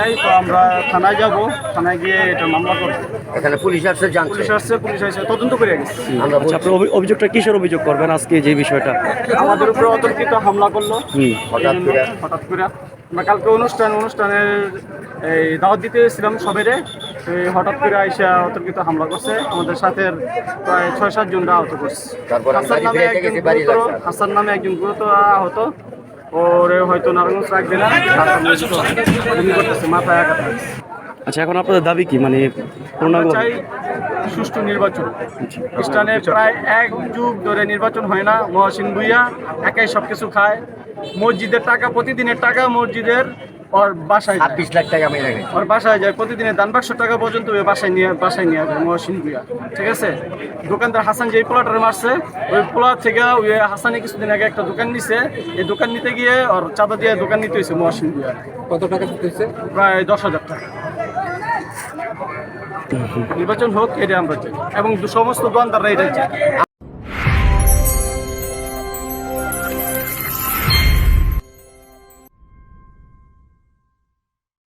নাই তো আমরা থানায় যাব থানায় গিয়ে এটা মামলা করব। এখানে পুলিশ আসছে জানছে। পুলিশ আসছে পুলিশ আসছে তদন্ত করে গেছে। আমরা আচ্ছা আপনার অভি- অভিযোগটা কিসের অভিযোগ করবেন আজকে যে বিষয়টা? আমাদের উপরে অতর্কিত হামলা করল। হুম। হঠাৎ এই জন্য করে। হঠাৎ করে। আমরা কালকে অনুষ্ঠান অনুষ্ঠানের এই দাওয়াত দিতে এসেছিলাম সবেরে। এই হঠাৎ করে আইসা অতর্কিত হামলা করছে। আমাদের সাথে প্রায় ছয় সাত জন আহত করছে। তারপর আমরা হাসান নামে একজন গেছি বাড়ি গুরুতর লাগছে। হাসান নামে একজন গুরুতর আহত। ওরে হয়তো নারায়ণ রাখবে না। করতেছে মাথায় আঘাত। আচ্ছা এখন আপনাদের দাবি কি? মানে চাই সুষ্ঠু নির্বাচন। খ্রিস্টানে প্রায় এক যুগ ধরে নির্বাচন হয় না। মহাসিন ভুইয়া একাই সব কিছু খায়। মসজিদের টাকা প্রতিদিনের টাকা মসজিদের ওর বাসায় ছাব্বিশ লাখ টাকা আমি রাখি ওর বাসায় যায় প্রতিদিনের দান বাক্স টাকা পর্যন্ত ওই বাসায় নিয়ে বাসায় নিয়ে যায় মহাসিন ভুইয়া। ঠিক আছে? দোকানদার হাসান যেই পোলাটারে মারছে ওই পোলা থেকে ওই হাসানে কিছুদিন আগে একটা দোকান নিছে। এই দোকান নিতে গিয়ে ওর চাঁদা দিয়ে দোকান নিতে হয়েছে মহাসিন ভুইয়া। কত টাকা দিতেছে প্রায় দশ হাজার টাকা। নির্বাচন হোক এটা আমরা চাই। এবং সমস্ত দোকানদাররা এটা চাই